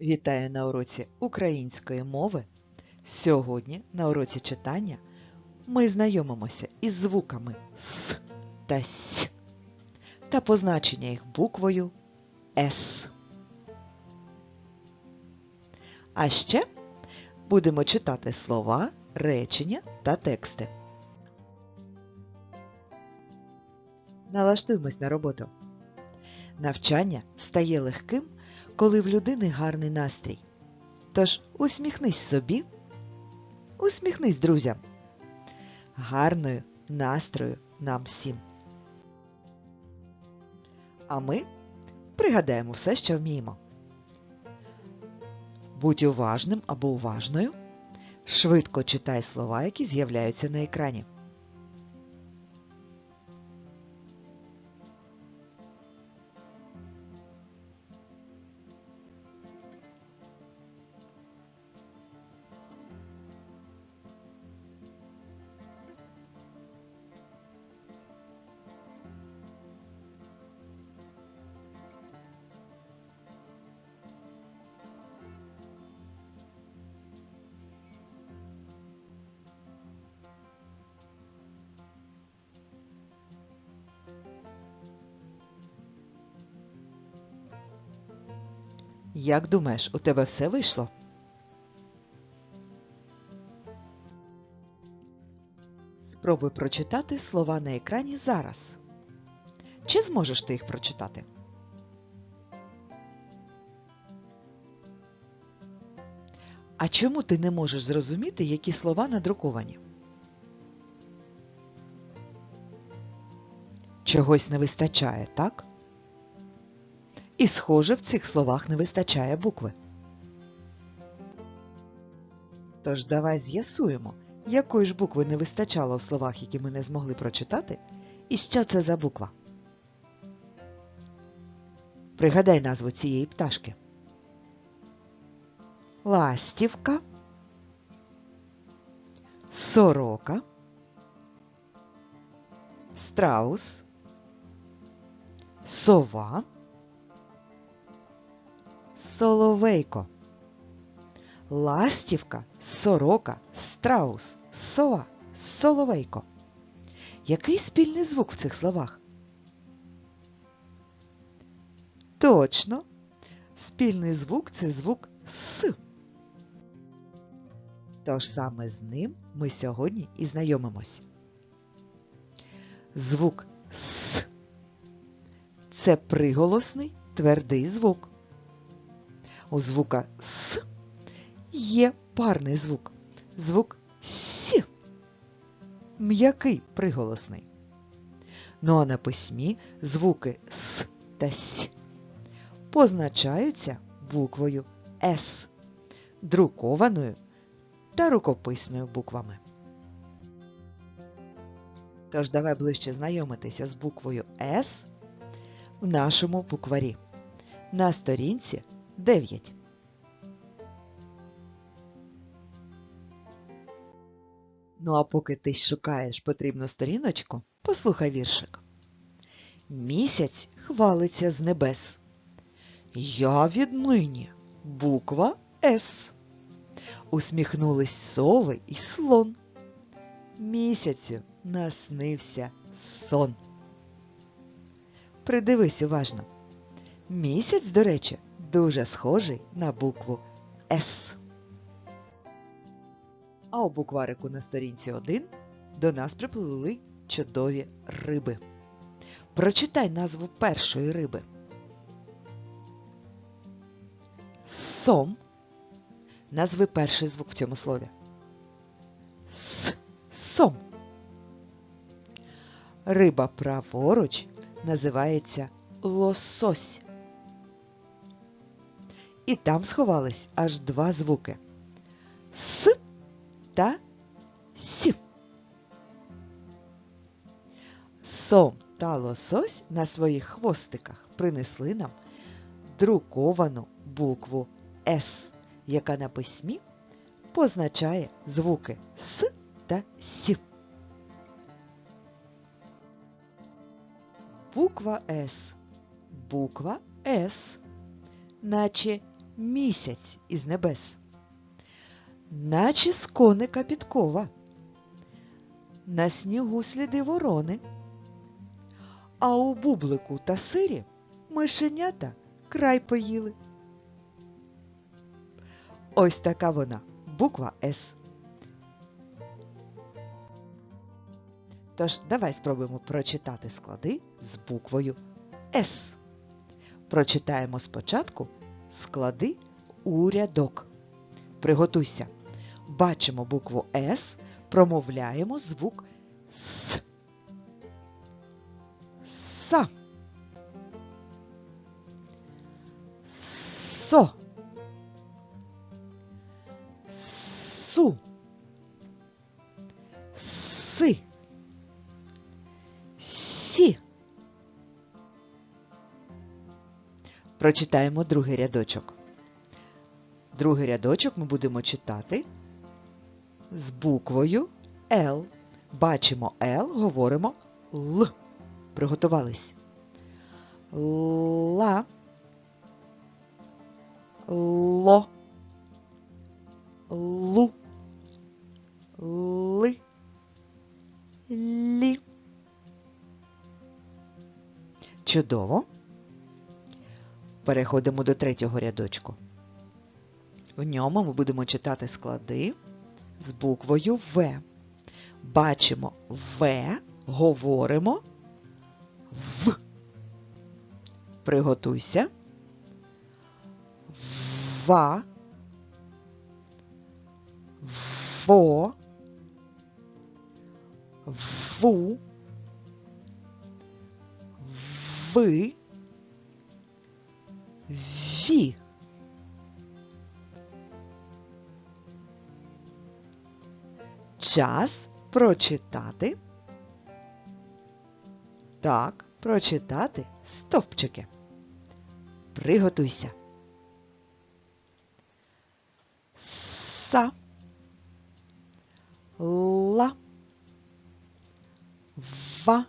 Вітаю на уроці української мови. Сьогодні на уроці читання ми знайомимося із звуками С та С та позначення їх буквою С. А ще будемо читати слова, речення та тексти. Налаштуємось на роботу. Навчання стає легким, коли в людини гарний настрій. Тож усміхнись собі, усміхнись друзям. Гарною настрою нам всім. А ми пригадаємо все, що вміємо. Будь уважним або уважною. Швидко читай слова, які з'являються на екрані. Як думаєш, у тебе все вийшло? Спробуй прочитати слова на екрані зараз. Чи зможеш ти їх прочитати? А чому ти не можеш зрозуміти, які слова надруковані? Чогось не вистачає, так? І, схоже, в цих словах не вистачає букви. Тож давай з'ясуємо, якої ж букви не вистачало в словах, які ми не змогли прочитати, і що це за буква. Пригадай назву цієї пташки. Ластівка, сорока, страус, сова, соловейко, ластівка, сорока, страус, сова, соловейко. Який спільний звук в цих словах? Точно, спільний звук це звук С. Тож саме з ним ми сьогодні і знайомимось. Звук С. Це приголосний твердий звук. У звука С є парний звук. Звук С. М'який приголосний. Ну а на письмі звуки С та С позначаються буквою С, друкованою та рукописною буквами. Тож давай ближче знайомитися з буквою С в нашому букварі на сторінці 9. Ну а поки ти шукаєш потрібну сторіночку, послухай віршик. Місяць хвалиться з небес. Я віднині буква С. Усміхнулись сови і слон. Місяцю наснився сон. Придивись уважно. Місяць, до речі, дуже схожий на букву С. А у букварику на сторінці 1 до нас припливли чудові риби. Прочитай назву першої риби. Сом. Назви перший звук в цьому слові. С. Сом. Риба праворуч називається лосось. І там сховались аж два звуки С та С. Сом та лосось на своїх хвостиках принесли нам друковану букву С, яка на письмі позначає звуки С та С. Буква С. Буква С. Наче місяць із небес, наче з коника підкова, на снігу сліди ворони, а у бублику та сирі мишенята край поїли. Ось така вона, буква С. Тож давай спробуємо прочитати склади з буквою С. Прочитаємо спочатку склади у рядок. Приготуйся. Бачимо букву С, промовляємо звук С. Са. Со. Прочитаємо другий рядочок. Другий рядочок ми будемо читати з буквою Л. Бачимо Л, говоримо Л. Приготувались. Ла. Ло. Лу. Ли. Лі. Чудово. Переходимо до третього рядочку. В ньому ми будемо читати склади з буквою В. Бачимо В, говоримо В. Приготуйся. Ва. Во. Ву. Ви. Ві. Час прочитати. Так, прочитати стовпчики. Приготуйся. Са. Ла. Ва.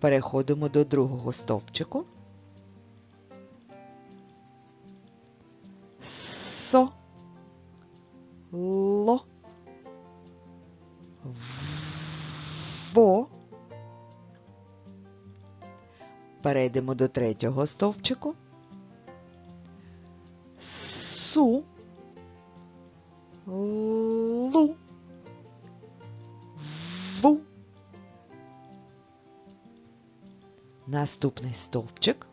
Переходимо до другого стовпчику. Со. Ло. Во. Перейдемо до третього стовпчику. Су. Лу. Ву. Наступний стовпчик.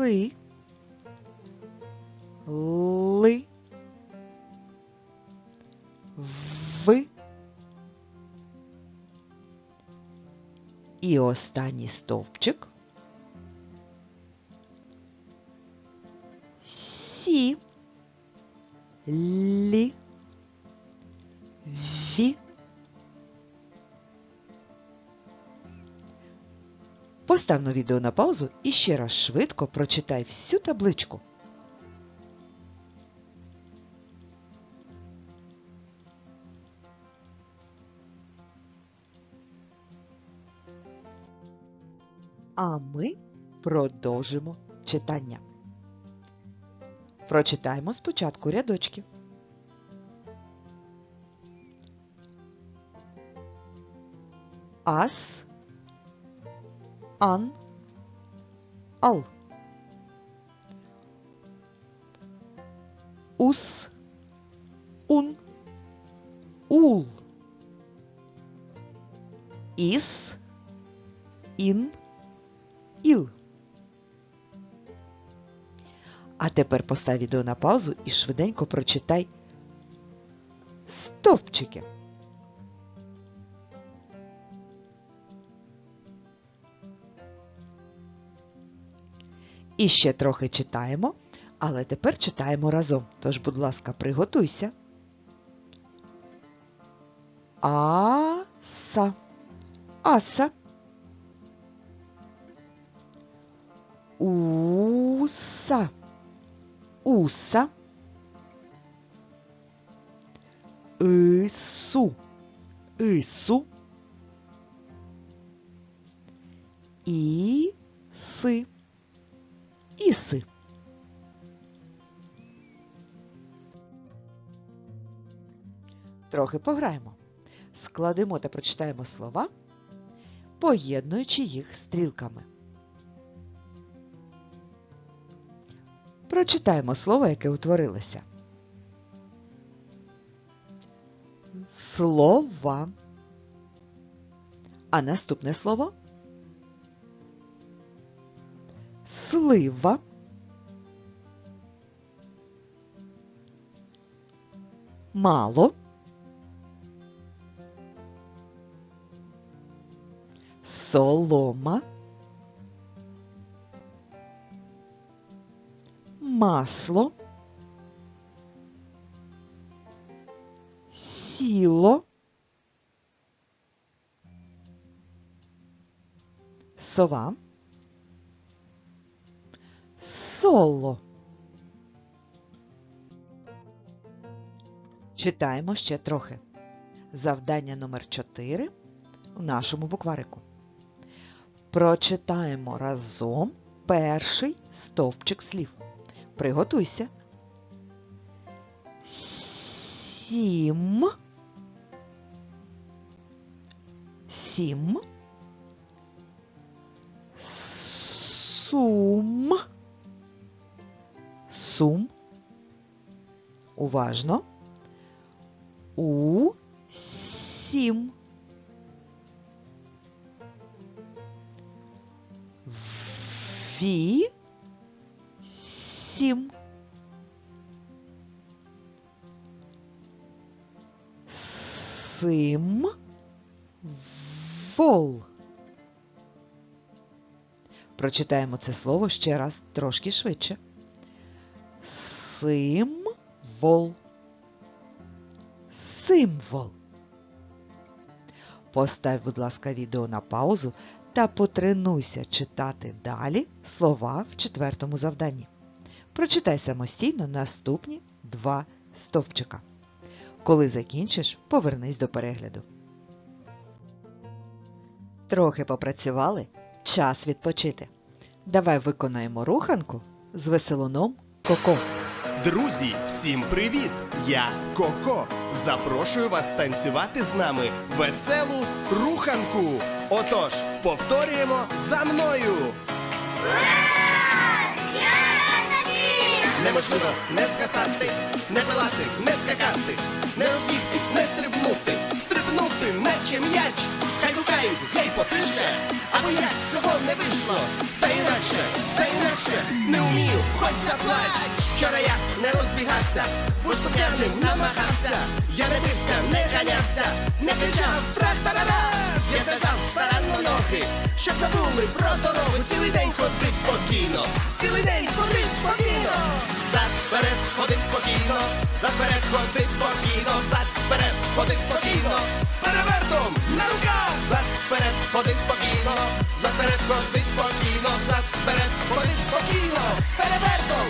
Си. Ли. Ви. І останній стовпчик. Постав на відео на паузу і ще раз швидко прочитай всю табличку. А ми продовжимо читання. Прочитаємо спочатку рядочки. Ас, ан, ал. Ус, ун, ул. Іс, ін, іл. А тепер постав відео на паузу і швиденько прочитай стовпчики. І ще трохи читаємо, але тепер читаємо разом. Тож, будь ласка, приготуйся. Аса. Аса. Уса. Уса. Ису. Ису. І си. Трохи пограємо. Складемо та прочитаємо слова, поєднуючи їх стрілками. Прочитаємо слово, яке утворилося. Слова. А наступне слово слива. Мало. Солома. Масло. Сіло. Сова. Соло. Читаємо ще трохи. Завдання номер 4 у нашому букварику. Прочитаємо разом перший стовпчик слів. Приготуйся. Сім. Сім. Сум. Сум. Уважно. Прочитаємо це слово ще раз трошки швидше. Символ. Символ. Постав, будь ласка, відео на паузу та потренуйся читати далі слова в четвертому завданні. Прочитай самостійно наступні два стовпчика. Коли закінчиш, повернись до перегляду. Трохи попрацювали. Час відпочити. Давай виконаємо руханку з веселуном Коко. Друзі, всім привіт! Я Коко. Запрошую вас танцювати з нами веселу руханку. Отож, повторюємо за мною. Неможливо не згасати, не пилати, не скакати, не стрибнути, наче м'яч. Хай гукають, гей, потише, або як цього не вийшло. Та інакше, та інакше, не вмію, хоч заплач. Вчора я не розбігався, виступ'яним намагався. Я не бився, не ганявся, не кричав трах-тарара. Я сказав старанно ноги, щоб забули про дорогу. Цілий день ходив спокійно, цілий день ходив спокійно. Зад вперед ходив спокійно, зад вперед ходив спокійно, зад вперед ходив спокійно, перевертом на руках, зад вперед ходив спокійно, зад вперед ходив спокійно, зад вперед ходив спокійно, перевертом.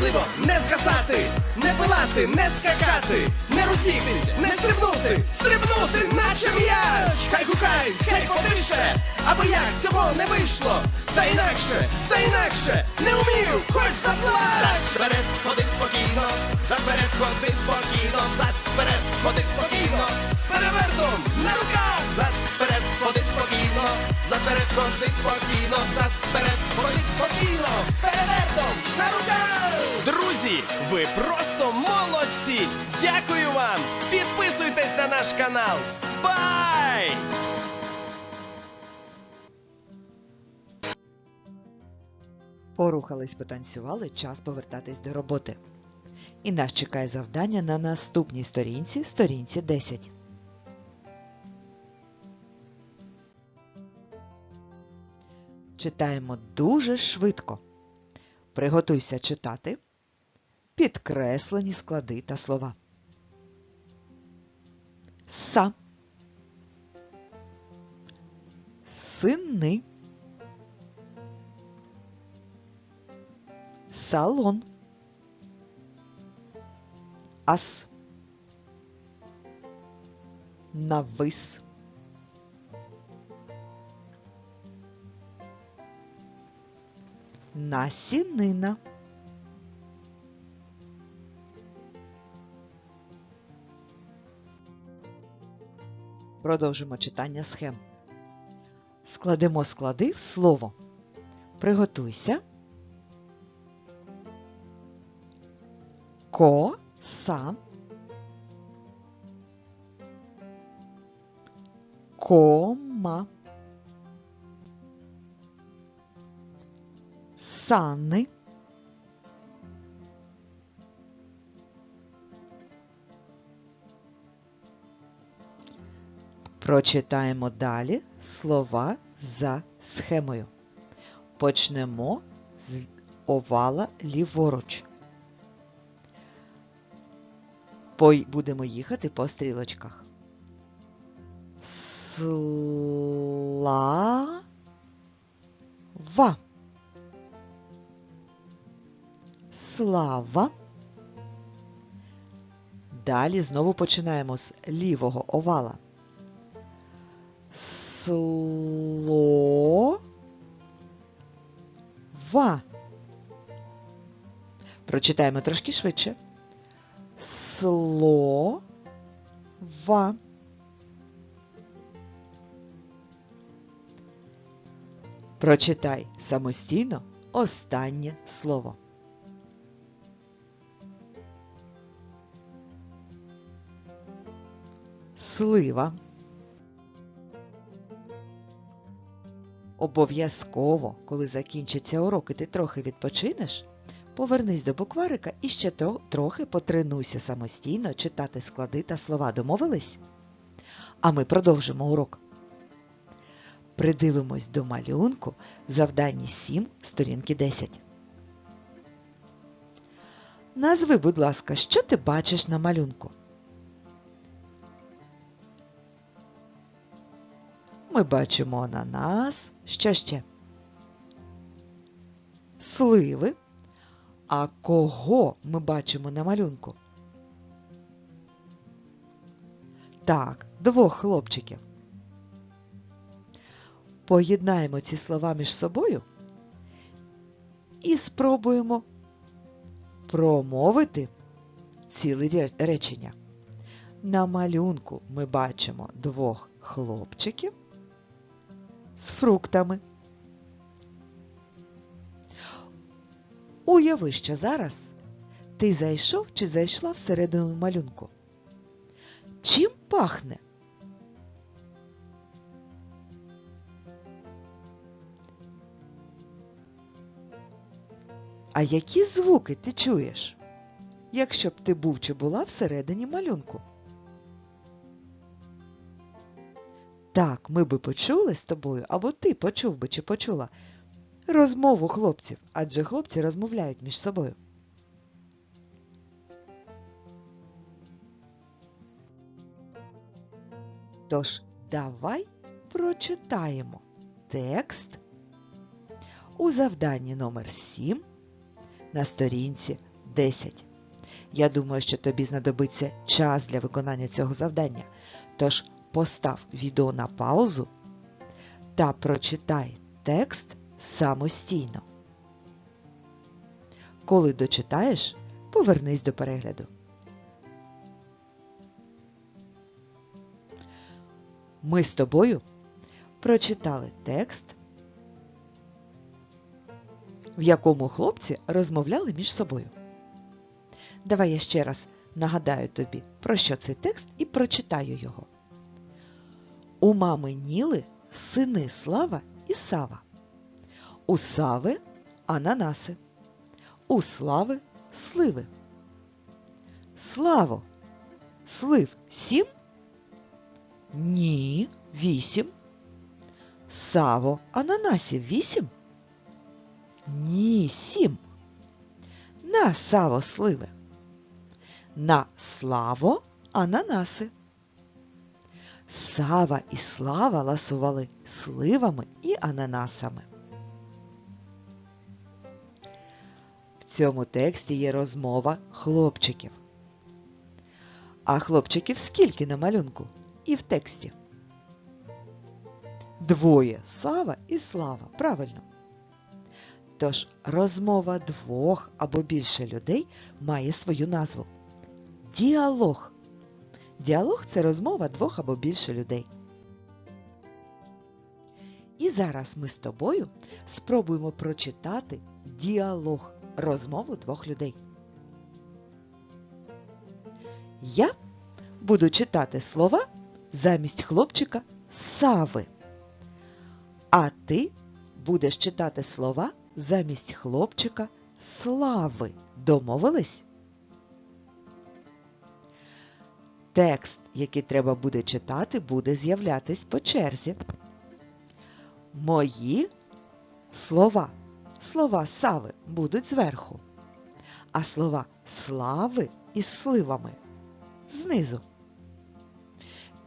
Неможливо не згасати, не пилати, не скакати, не розбігтись, не стрибнути, стрибнути, наче м'яч. Хай гукай, хай потише, або як цього не вийшло. Та інакше, та інакше, не вмію, хоч заплач. Вперед ходив спокійно, зад вперед ходив спокійно, зад вперед ходив спокійно, перевертом на руках, зад вперед ходив спокійно, зад вперед ходив спокійно, зад вперед ходив спокійно, перевертом на руках. Друзі, ви просто молодці! Дякую вам! Підписуйтесь на наш канал! Бай! Порухались, потанцювали, час повертатись до роботи. І нас чекає завдання на наступній сторінці, сторінці 10. Читаємо дуже швидко. Приготуйся читати підкреслені склади та слова. Са. Сини. Салон. Ас. Навис. Насінина. Продовжимо читання схем. Складемо склади в слово. Приготуйся. Коса. Кома. Сани. Прочитаємо далі слова за схемою. Почнемо з овала ліворуч. Будемо їхати по стрілочках. Слава. Слава. Далі знову починаємо з лівого овала. Слова. Прочитаємо трошки швидше. Слова. Прочитай самостійно останнє слово. Слива. Обов'язково, коли закінчиться урок і ти трохи відпочинеш, повернись до букварика і ще трохи потренуйся самостійно читати склади та слова. Домовились? А ми продовжимо урок. Придивимось до малюнку в завданні 7 сторінки 10. Назви, будь ласка, що ти бачиш на малюнку? Ми бачимо ананас. Що ще? Сливи. А кого ми бачимо на малюнку? Так, двох хлопчиків. Поєднаємо ці слова між собою і спробуємо промовити ціле речення. На малюнку ми бачимо двох хлопчиків фруктами. Уяви, що зараз ти зайшов чи зайшла всередину малюнку. Чим пахне? А які звуки ти чуєш, якщо б ти був чи була всередині малюнку? Так, ми би почули з тобою, або ти почув би чи почула розмову хлопців, адже хлопці розмовляють між собою. Тож, давай прочитаємо текст у завданні номер 7 на сторінці 10. Я думаю, що тобі знадобиться час для виконання цього завдання. Тож постав відео на паузу та прочитай текст самостійно. Коли дочитаєш, повернись до перегляду. Ми з тобою прочитали текст, в якому хлопці розмовляли між собою. Давай я ще раз нагадаю тобі, про що цей текст і прочитаю його. У мами Ніли сини Слава і Сава. У Сави ананаси. У Слави сливи. Славо, слив сім? Ні, вісім. Саво, ананасів вісім? Ні, сім. На саво сливи. На славо ананаси. Сава і слава ласували сливами і ананасами. В цьому тексті є розмова хлопчиків. А хлопчиків скільки на малюнку і в тексті? Двоє Сава і Слава. Правильно. Тож розмова двох або більше людей має свою назву. Діалог. Діалог це розмова двох або більше людей. І зараз ми з тобою спробуємо прочитати діалог розмову двох людей. Я буду читати слова замість хлопчика Сави. А ти будеш читати слова замість хлопчика Слави. Домовились? Текст, який треба буде читати, буде з'являтись по черзі. Мої слова, слова Сави будуть зверху, а слова слави із сливами знизу.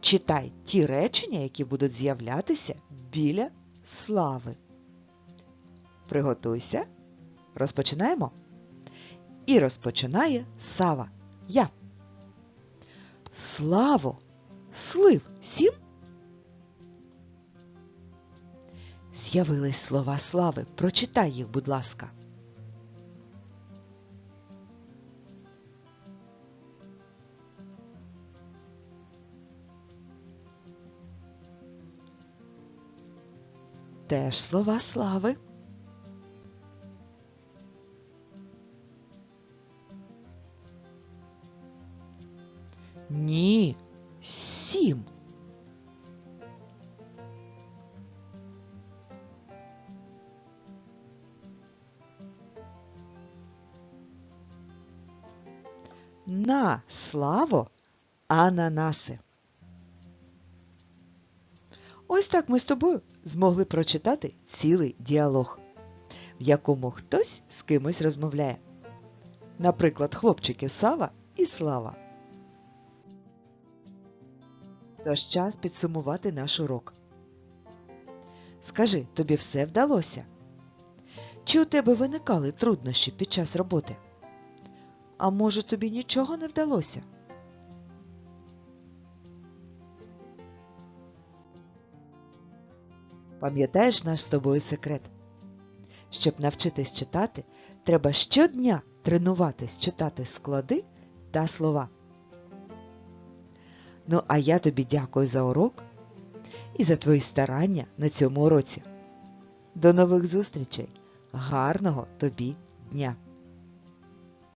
Читай ті речення, які будуть з'являтися біля слави. Приготуйся. Розпочинаємо. І розпочинає Сава. Я. Славо! Слив сім. З'явились слова слави. Прочитай їх, будь ласка. Теж слова слави. Так ми з тобою змогли прочитати цілий діалог, в якому хтось з кимось розмовляє. Наприклад, хлопчики Сава і Слава. Тож час підсумувати наш урок. Скажи, тобі все вдалося? Чи у тебе виникали труднощі під час роботи? А може тобі нічого не вдалося? Пам'ятаєш наш з тобою секрет? Щоб навчитись читати, треба щодня тренуватись читати склади та слова. Ну, а я тобі дякую за урок і за твої старання на цьому уроці. До нових зустрічей! Гарного тобі дня!